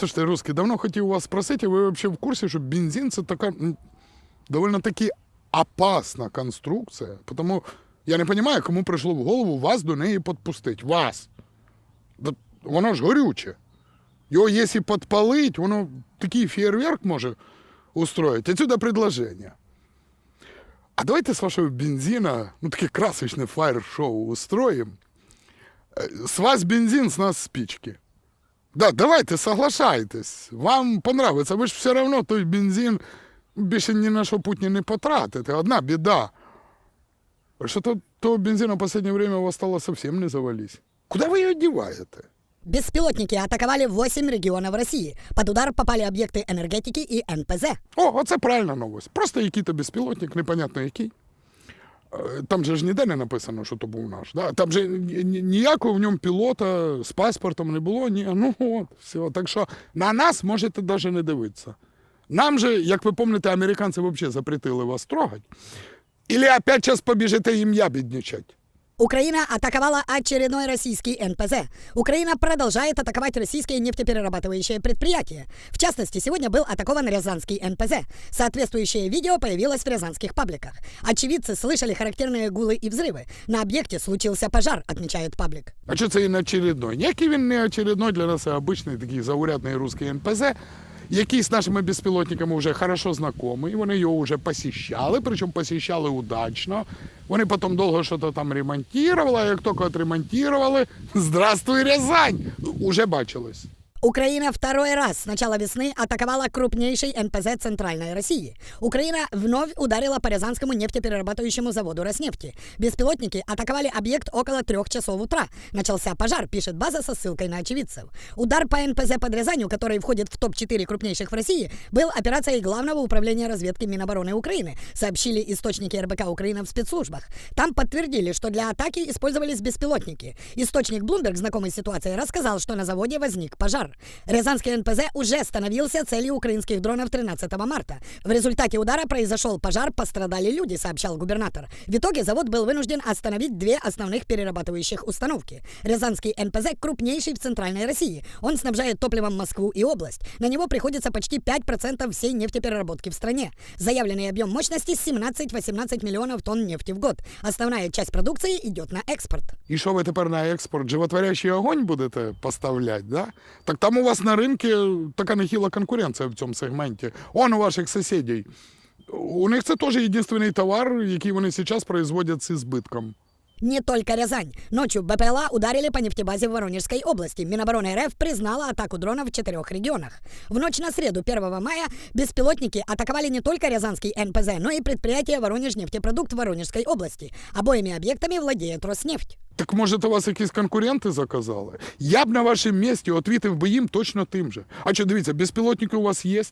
Слушайте, русский, давно хотів вас спросити, ви взагалі в курсі, що бензин це така довольно таки опасна конструкція. Тому я не розумію, кому прийшло в голову вас до неї підпустити. Вас. Воно ж горюче. Його, якщо підпалить, воно такий фейерверк може устроїти. Отсюда предложення. А давайте с вашего бензина, ну, таке красочное фаер-шоу устроим. Э, С вас бензин, с нас спички. Да, давайте, соглашайтесь. Вам понравится. Ви ж все равно той бензин більше ні на що путні не потратите. Одна біда. Що то, того бензина в последнее время у вас стало совсем не завались. Куда вы ее деваете? Беспилотники атаковали 8 регионов России. Под удар попали объекты энергетики и НПЗ. О, оце правильна новость. Просто який-то безпілотник, непонятно який. Е, Там же ж ніде не написано, що то був наш. Да? Там же ні- ні- ніякого в ньому пілота з паспортом не було. Ні. Ну от, все. Так що на нас можете навіть не дивитися. Нам же, як ви пам'ятаєте, американці взагалі запретили вас трогати. Или опять час побіжите ім'я біднічать. Украина атаковала очередной российский НПЗ. Украина продолжает атаковать российские нефтеперерабатывающие предприятия. В частности, сегодня был атакован Рязанский НПЗ. Соответствующее видео появилось в рязанских пабликах. Очевидцы слышали характерные гулы и взрывы. На объекте случился пожар, отмечает паблик. А що це і не очередной? Ніякий він не очередной для нас, а обичний такий заурядний русський НПЗ, який з нашими безпілотниками вже хорошо знайомий. Вони його вже посіщали, причому посіщали удачно. Вони потім довго щось там ремонтували, як тільки отремонтували, здравствуй, Рязань! Уже бачилось. Украина второй раз с начала весны атаковала крупнейший НПЗ Центральной России. Украина вновь ударила по Рязанскому нефтеперерабатывающему заводу Роснефти. Беспилотники атаковали объект около трех часов утра. Начался пожар, пишет база со ссылкой на очевидцев. Удар по НПЗ под Рязанью, который входит в топ-4 крупнейших в России, был операцией Главного управления разведки Минобороны Украины, сообщили источники РБК Украины в спецслужбах. Там подтвердили, что для атаки использовались беспилотники. Источник Bloomberg, знакомый с ситуацией, рассказал, что на заводе возник пожар. Рязанский НПЗ уже становился целью украинских дронов 13 марта. В результате удара произошел пожар, пострадали люди, сообщал губернатор. В итоге завод был вынужден остановить две основных перерабатывающих установки. Рязанский НПЗ крупнейший в Центральной России. Он снабжает топливом Москву и область. На него приходится почти 5% всей нефтепереработки в стране. Заявленный объем мощности 17-18 миллионов тонн нефти в год. Основная часть продукции идет на экспорт. І що ви тепер на експорт животворящий огонь будете поставляти, да? Так там у вас на ринку така нехіла конкуренція в цьому сегменті. Он у ваших сусідів. У них це теж єдиний товар, який вони зараз производять з збитком. Не только Рязань. Ночью БПЛА ударили по нефтебазе в Воронежской области. Минобороны РФ признала атаку дронов в четырех регионах. В ночь на среду 1 мая беспилотники атаковали не только Рязанский НПЗ, но и предприятие «Воронежнефтепродукт» в Воронежской области. Обоими объектами владеет Роснефть. Так може, то вас якісь конкуренти заказали? Я б на вашому місці відвітив би їм точно тим же. А що, дивіться, безпілотники у вас є?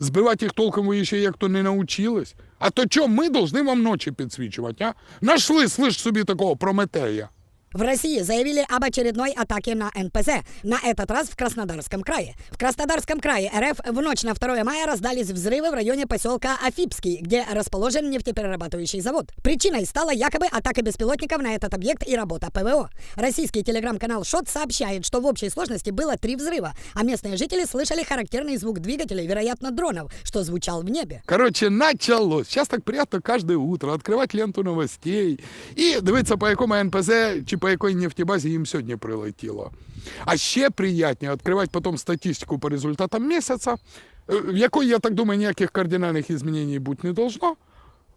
Збивати їх толком ви ще як то не научились. А то чого ми повинні вам ночі підсвічувати, а? Нашли, слиш собі такого Прометея. В России заявили об очередной атаке на НПЗ, на этот раз в Краснодарском крае. В Краснодарском крае РФ в ночь на 2 мая раздались взрывы в районе поселка Афипский, где расположен нефтеперерабатывающий завод. Причиной стала якобы атака беспилотников на этот объект и работа ПВО. Российский телеграм-канал ШОТ сообщает, что в общей сложности было три взрыва, а местные жители слышали характерный звук двигателей, вероятно, дронов, что звучал в небе. Короче, началось. Сейчас так приятно каждое утро открывать ленту новостей і дивитися, по якому НПЗ чи по якій нефтебазі їм сьогодні прилетіло. А ще приятніше відкривати потім статистику по результатам місяця, е, в якої, я так думаю, ніяких кардинальних змінень бути не должно.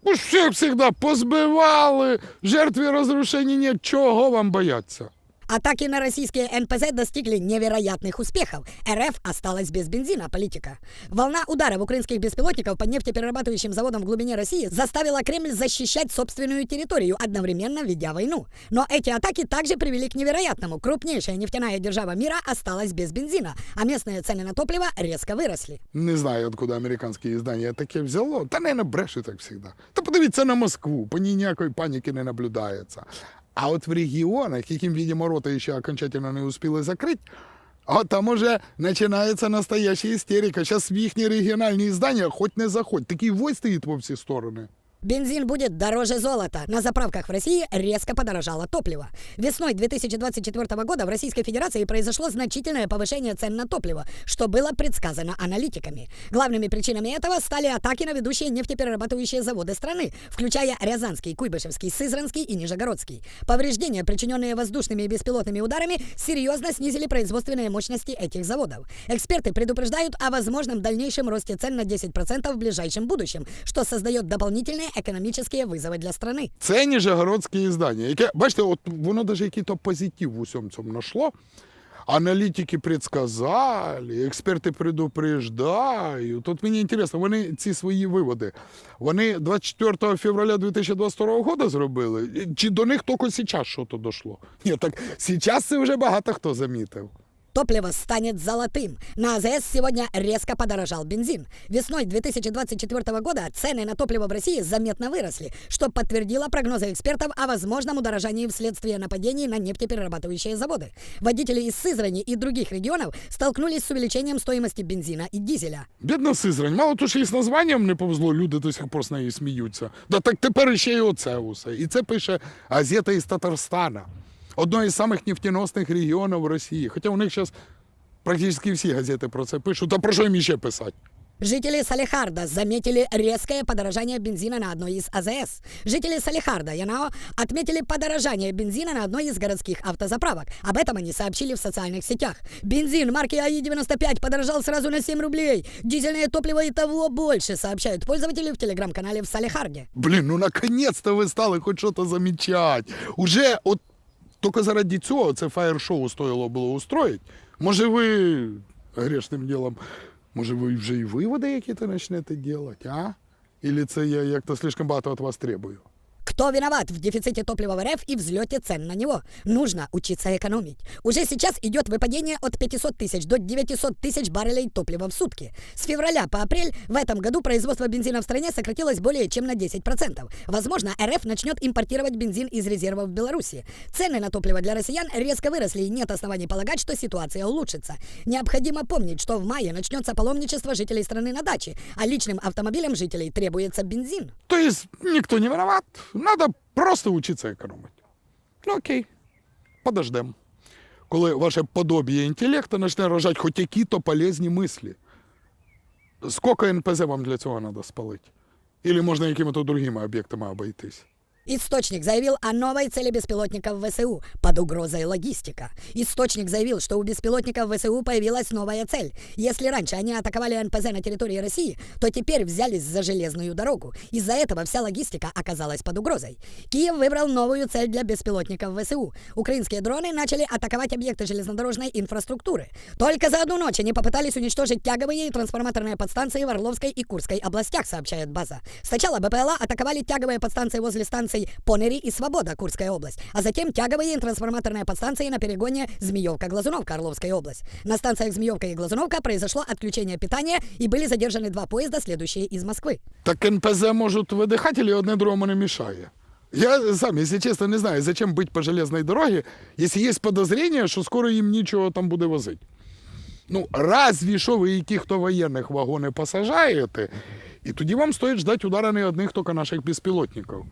Бо ж всіх позбивали, жертві розрушень нет, чого вам бояться? Атаки на российские НПЗ достигли невероятных успехов. РФ осталась без бензина, политика. Волна ударов украинских беспилотников по нефтеперерабатывающим заводам в глубине России заставила Кремль защищать собственную территорию, одновременно ведя войну. Но эти атаки также привели к невероятному. Крупнейшая нефтяная держава мира осталась без бензина, а местные цены на топливо резко выросли. Не знаю, откуда американське издання таке взяло. Та не набреше так завжди. Та подивіться на Москву, по ній ніякої паніки не наблюдається. А от в регіонах, яким, видимо, рота ще окончательно не успіли закрити, а там уже починається настояща істерика. Зараз в їхні регіональні здання хоч не заходь. Такий вой стоїть во всі сторони. Бензин будет дороже золота. На заправках в России резко подорожало топливо. Весной 2024 года в Российской Федерации произошло значительное повышение цен на топливо, что было предсказано аналитиками. Главными причинами этого стали атаки на ведущие нефтеперерабатывающие заводы страны, включая Рязанский, Куйбышевский, Сызранский и Нижегородский. Повреждения, причиненные воздушными и беспилотными ударами, серьезно снизили производственные мощности этих заводов. Эксперты предупреждают о возможном дальнейшем росте цен на 10% в ближайшем будущем, что создает дополнительные економічні визови для страни. Це Нижегородське іздання, яке, бачите, от воно навіть якийсь позитив в усьому цьому нашло. Аналітики предсказали, експерти предупреждають. Тут мені інтересно, вони ці свої виводи, вони 24 февраля 2022 року зробили? Чи до них тільки зараз щось дошло? Ні, так зараз це вже багато хто замітив. Топливо станет золотым. На АЗС сегодня резко подорожал бензин. Весной 2024 года цены на топливо в России заметно выросли, что подтвердило прогнозы экспертов о возможном удорожании вследствие нападений на нефтеперерабатывающие заводы. Водители из Сызрани и других регионов столкнулись с увеличением стоимости бензина и дизеля. Бідна Сизрань, мало то, що і з названням не повезло, люди до сих пор з неї сміються. Да так тепер ще й оце усе. І це пише газета із Татарстана, одного із самих нефтеносних регіонів Росії. Хоча у них зараз практично всі газети про це пишуть. Та про що їм іще писати? Жители Салихарда заметили резкое подорожание бензина на одной из АЗС. Жители Салихарда, Янао, отметили подорожание бензина на одной из городских автозаправок. Об этом они сообщили в социальных сетях. Бензин марки АИ-95 подорожал сразу на 7 рублей. Дизельное топливо и того больше, сообщают пользователи в телеграм-канале в Салихарде. Блін, ну наконець-то ви стали хоч щось замічати. Уже от тільки заради цього це фаєр-шоу стоїло було устроїти. Може ви грешним ділом, може ви вже і виводи які-то почнете робити, а? Или це я як-то слишком багато від вас требую? Кто виноват в дефиците топлива в РФ и взлете цен на него? Нужно учиться экономить. Уже сейчас идет выпадение от 500 тысяч до 900 тысяч баррелей топлива в сутки. С февраля по апрель в этом году производство бензина в стране сократилось более чем на 10%. Возможно, РФ начнет импортировать бензин из резервов в Беларуси. Цены на топливо для россиян резко выросли и нет оснований полагать, что ситуация улучшится. Необходимо помнить, что в мае начнется паломничество жителей страны на даче, а личным автомобилям жителей требуется бензин. То есть никто не виноват. Надо просто учиться економити. Ну окей, подождем. Коли ваше подобіє інтелекту почне рожати хоч які-то полезні мислі. Скільки НПЗ вам для цього треба спалити? Или можна якими-то другими об'єктами обойтись? Источник заявил о новой цели беспилотников ВСУ под угрозой логистика. Источник заявил, что у беспилотников ВСУ появилась новая цель. Если раньше они атаковали НПЗ на территории России, то теперь взялись за железную дорогу. Из-за этого вся логистика оказалась под угрозой. Киев выбрал новую цель для беспилотников ВСУ. Украинские дроны начали атаковать объекты железнодорожной инфраструктуры. Только за одну ночь они попытались уничтожить тяговые и трансформаторные подстанции в Орловской и Курской областях, сообщает база. Сначала БПЛА атаковали тяговые подстанции возле станций Понери и Свобода, Курская область, а затем тяговые и трансформаторные подстанции на перегоне Змеевка-Глазуновка, Орловская область. На станциях Змеевка и Глазуновка произошло отключение питания и были задержаны два поезда, следующие из Москвы. Так НПЗ можуть видихати, или одне другому не мішає. Я сам, если честно, не знаю, зачем быть по железной дороге, если есть подозрение, що скоро їм нічого там буде возити. Ну, разві що ви яких-то воєнних вагони посажаєте, і тоді вам стоїть ждати удара не одних тільки наших безпілотників.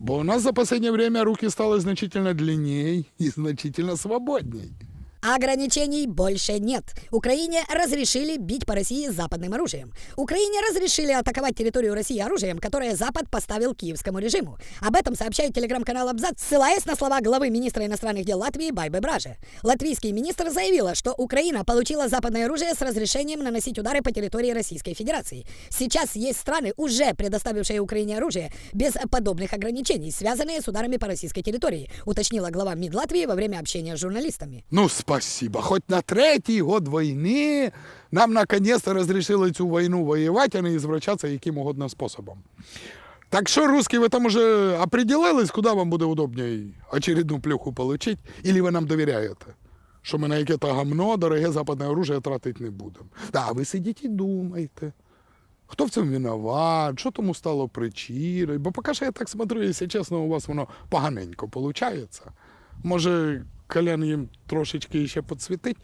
Бо у нас за последнее время руки стали значительно длиннее и значительно свободней. Ограничений больше нет. Украине разрешили бить по России западным оружием. Украине разрешили атаковать территорию России оружием, которое Запад поставил киевскому режиму. Об этом сообщает телеграм-канал Абзац, ссылаясь на слова главы министра иностранных дел Латвии Байбы Бражи. Латвийский министр заявила, что Украина получила западное оружие с разрешением наносить удары по территории Российской Федерации. Сейчас есть страны, уже предоставившие Украине оружие без подобных ограничений, связанные с ударами по российской территории, уточнила глава МИД Латвии во время общения с журналистами. Ну, спасибо. Хоть на третий год войны нам наконец-то разрешили цю войну воевать, а не извращаться яким угодно способом. Так що, русские, ви там уже определились, куди вам буде удобнее очередну плюху получить? Или ви нам довіряєте? Що ми на яке-то гамно, дороге западне оружие тратити не будемо. Да, ви сидіть і думайте. Хто в цьому виноват, що тому стало причиною? Бо поки що я так смотрю, якщо чесно, у вас воно поганенько виходить. Може, Колян їм трошечки ще підсвітить?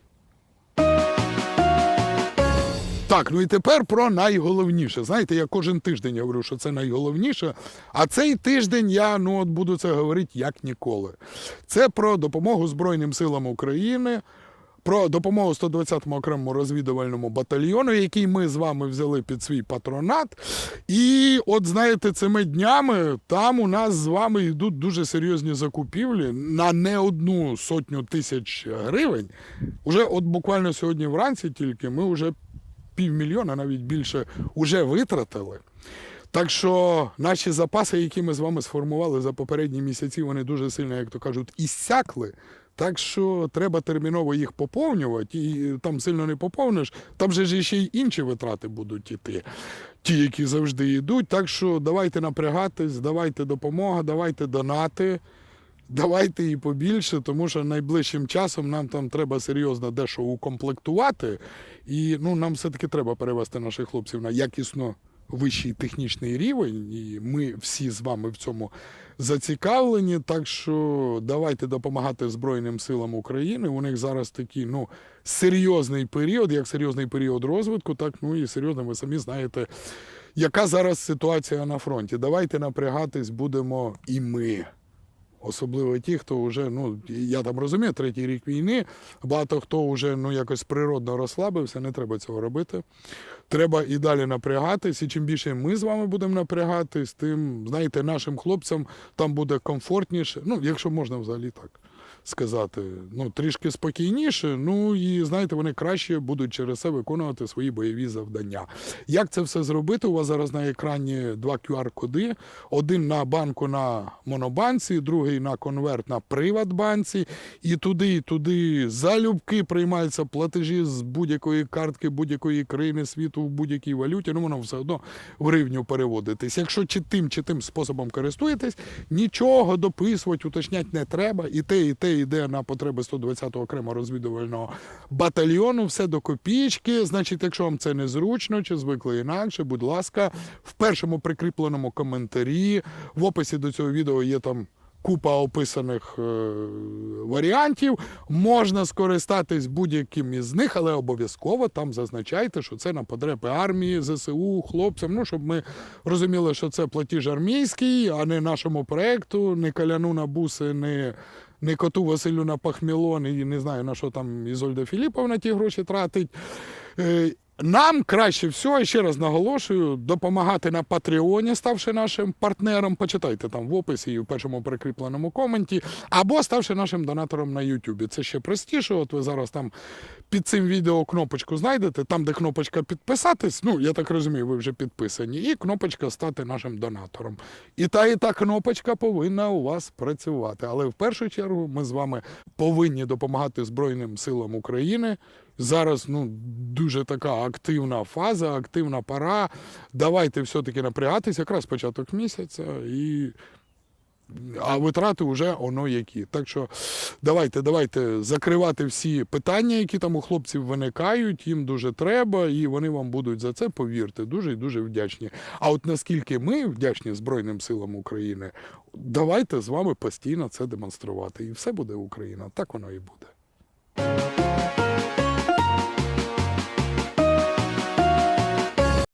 Так, ну і тепер про найголовніше. Знаєте, я кожен тиждень говорю, що це найголовніше. А цей тиждень я ну от буду це говорити як ніколи. Це про допомогу Збройним силам України. Про допомогу 120-му окремому розвідувальному батальйону, який ми з вами взяли під свій патронат. І от знаєте, цими днями там у нас з вами йдуть дуже серйозні закупівлі на не одну сотню тисяч гривень. Уже от буквально сьогодні вранці тільки ми вже півмільйона, навіть більше, вже витратили. Так що наші запаси, які ми з вами сформували за попередні місяці, вони дуже сильно, як то кажуть, іссякли. Так що треба терміново їх поповнювати, і там сильно не поповниш. Там же ж ще й інші витрати будуть іти, ті, які завжди йдуть. Так що давайте напрягатись, давайте допомога, давайте донати. Давайте і побільше, тому що найближчим часом нам там треба серйозно дещо укомплектувати. І ну, нам все-таки треба перевести наших хлопців на якісно вищий технічний рівень. І ми всі з вами в цьому зацікавлені. Так що давайте допомагати Збройним силам України. У них зараз такий ну, серйозний період, як серйозний період розвитку, так ну і серйозно, ви самі знаєте, яка зараз ситуація на фронті. Давайте напрягатись будемо і ми. Особливо ті, хто вже, ну я там розумію, третій рік війни, багато хто вже ну якось природно розслабився, не треба цього робити. Треба і далі напрягатись. І чим більше ми з вами будемо напрягатись, тим, знаєте, нашим хлопцям там буде комфортніше. Ну, якщо можна взагалі так сказати, ну трішки спокійніше. Ну і знаєте, вони краще будуть через це виконувати свої бойові завдання. Як це все зробити? У вас зараз на екрані два QR-коди: один на банку на монобанці, другий на конверт на Приватбанці. І туди, і туди залюбки приймаються платежі з будь-якої картки, будь-якої країни світу в будь-якій валюті. Ну воно все одно в гривню переводитись. Якщо чи тим, чи тим способом користуєтесь, нічого дописувати, уточняти не треба. І те, і те йде на потреби 120-го окремо розвідувального батальйону. Все до копійки. Значить, якщо вам це незручно чи звикли інакше, будь ласка, в першому прикріпленому коментарі в описі до цього відео є там. Купа описаних е, варіантів. Можна скористатись будь-яким із них, але обов'язково там зазначайте, що це на потреби армії, ЗСУ, хлопцям. Ну, щоб ми розуміли, що це платіж армійський, а не нашому проекту, не каляну на буси, не, не коту Василю на пахмілон і не знаю на що там Ізольда Філіповна ті гроші тратить. Нам краще всього, ще раз наголошую, допомагати на Патреоні, ставши нашим партнером. Почитайте там в описі і в першому прикріпленому коменті, або ставши нашим донатором на Ютубі. Це ще простіше. От ви зараз там під цим відео кнопочку знайдете, там, де кнопочка підписатись. Ну, я так розумію, ви вже підписані, і кнопочка стати нашим донатором. І та, і та кнопочка повинна у вас працювати. Але в першу чергу ми з вами повинні допомагати Збройним силам України. Зараз ну, дуже така активна фаза, активна пора. Давайте все-таки напрягатися, якраз початок місяця, і... а витрати вже оно які. Так що давайте, давайте закривати всі питання, які там у хлопців виникають. Їм дуже треба, і вони вам будуть за це, повірте, дуже і дуже вдячні. А от наскільки ми вдячні Збройним силам України, давайте з вами постійно це демонструвати. І все буде Україна. Так воно і буде.